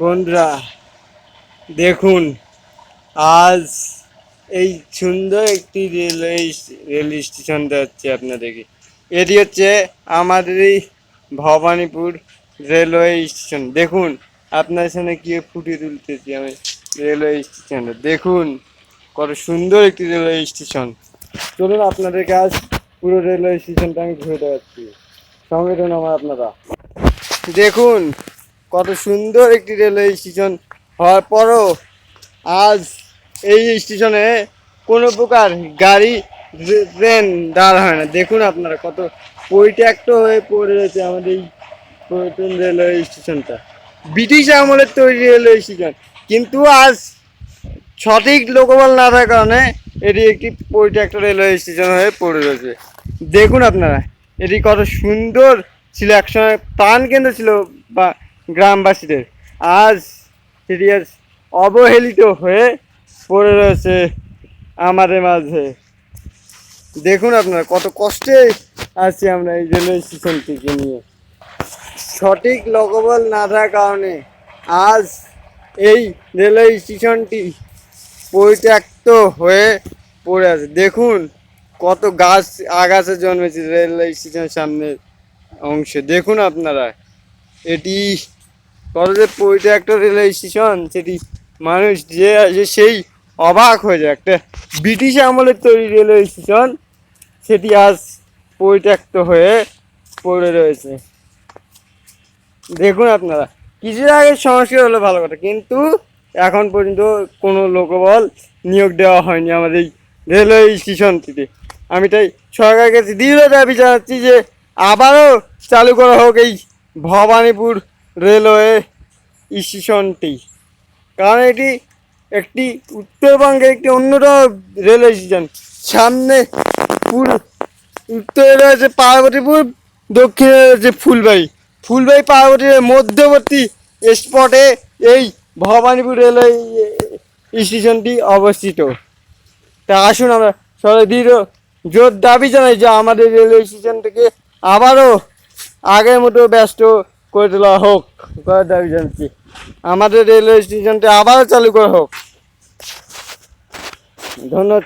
বন্ধুরা, দেখুন, আজ এই সুন্দর একটি রেলওয়ে রেল স্টেশন যাচ্ছে আপনাদেরকে। এটি হচ্ছে আমাদেরই ভবানীপুর রেলওয়ে স্টেশন। দেখুন, আপনার সামনে কি ফুটিয়ে তুলতেছি আমি রেলওয়ে স্টেশনটা দেখুন, কত সুন্দর একটি রেলওয়ে স্টেশন। চলুন আপনাদেরকে আজ পুরো রেলওয়ে স্টেশনটা আমি ঘুরে দেখাচ্ছি। সঙ্গে আমার আপনারা। দেখুন কত সুন্দর একটি রেলওয়ে স্টেশন হওয়ার পরও আজ এই স্টেশনে কোনো প্রকার গাড়ি, ট্রেন দাঁড় হয় না। দেখুন আপনারা কত পরিত্যক্ত হয়ে পড়ে রয়েছে আমাদের এই পুরাতন রেলওয়ে স্টেশনটা। ব্রিটিশ আমলের তৈরি রেলওয়ে স্টেশন। কিন্তু আজ সঠিক লোকবল না থাকার কারণে এটি একটি পরিত্যক্ত রেলওয়ে স্টেশন হয়ে পড়ে রয়েছে। দেখুন আপনারা, এটি কত সুন্দর ছিল। একসময় প্রাণ কেন্দ্র ছিল বা গ্রামবাসীদের। আজ সিরিয়াস অবহেলিত হয়ে পড়ে রয়েছে আমাদের মাঝে। দেখুন আপনারা, কত কষ্টে আছি আমরা এই রেলওয়ে স্টেশনটিকে নিয়ে। সঠিক লোকবল না থাকার কারণে আজ এই রেলওয়ে স্টেশনটি পরিত্যক্ত হয়ে পড়ে আছে। দেখুন কত গাছ, আগাছা জন্মেছে রেলওয়ে স্টেশনের সামনের অংশে। দেখুন আপনারা এটি কত যে পরিত্যক্ত রেলওয়ে স্টেশন সেটি মানুষ যে আছে সেই অবাক হয়ে যায়। একটা ব্রিটিশ আমলের তৈরি রেলওয়ে স্টেশন সেটি আজ পরিত্যক্ত হয়ে পড়ে রয়েছে। দেখুন আপনারা কিছু আগে সংস্কার হলে ভালো কথা, কিন্তু এখন পর্যন্ত কোনো লোকবল নিয়োগ দেওয়া হয়নি আমাদের এই রেলওয়ে স্টেশনটিতে আমি তাই সরকারের কাছে দৃঢ় দাবি জানাচ্ছি যে আবারও চালু করা হোক এই ভবানীপুর রেলওয়ে স্টেশনটি। কারণ এটি একটি উত্তরবঙ্গের একটি অন্যতম রেলওয়ে স্টেশন। সামনে পুরো উত্তরে রয়েছে পার্বতীপুর, দক্ষিণে রয়েছে ফুলবাড়ি। ফুলবাড়ি পার্বতীর মধ্যবর্তী স্পটে এই ভবানীপুর রেলওয়ে স্টেশনটি অবস্থিত। তা আসুন আমরা সবাই দৃঢ় জোর দাবি জানাই যে আমাদের রেলওয়ে স্টেশনটিকে আবারও আগের মতো ব্যস্ত করে তোলা হোক, করার দাবি জানাচ্ছি। আমাদের রেলওয়ে স্টেশনটা আবার চালু করা হোক। ধন্যবাদ।